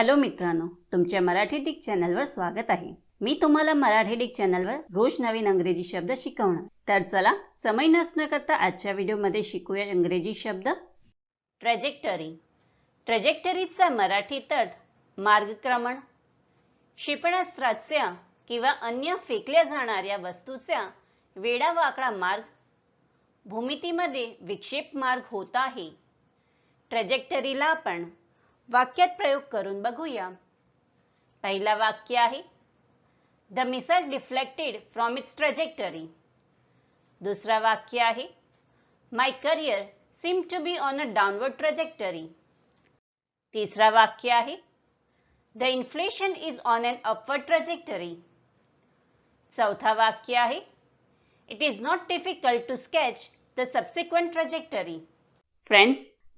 Hello मित्रांनो तुमच्या Marathi Dick चॅनलवर स्वागत आहे. मी तुम्हाला मराठी डिक चॅनलवर रोज नवीन अंग्रेजी शब्द शिकवणार. तर चला समय नसणं करता आजच्या व्हिडिओमध्ये शिकूया इंग्रजी शब्द. ट्रॅजेक्टरी ट्रॅजेक्टरीचा मराठीत अर्थ मार्गक्रमण. क्षेपणास्त्राच्या किंवा अन्य फेकल्या जाणाऱ्या वस्तूचा वेडावाकडा मार्ग. भूमितीमध्ये विक्षेप मार्ग होत आहे. ट्रॅजेक्टरीला आपण वाक्यात प्रयोग करून बघूया. पहिला वाक्य आहे the missile deflected from its trajectory दुसरा वाक्य आहे my career seem to be on a downward trajectory तिसरा वाक्य आहे the inflation is on an upward trajectory चौथा वाक्य आहे it is not difficult to sketch the subsequent trajectory friends